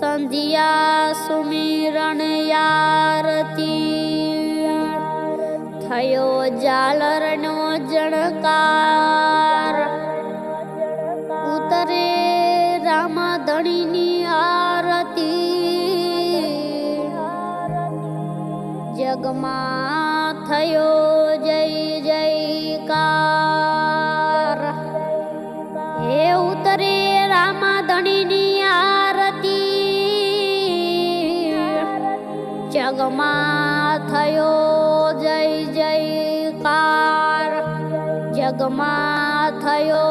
સંધ્યા સુમિરણ યારતી. થયો જાલરનો જણકાર. ઉતરે રામધણીની આરતી. જગમાં થયો જય જયકાર. હે ઉતરે રામધણીની जगमाथयो जय जयकार जगमाथयो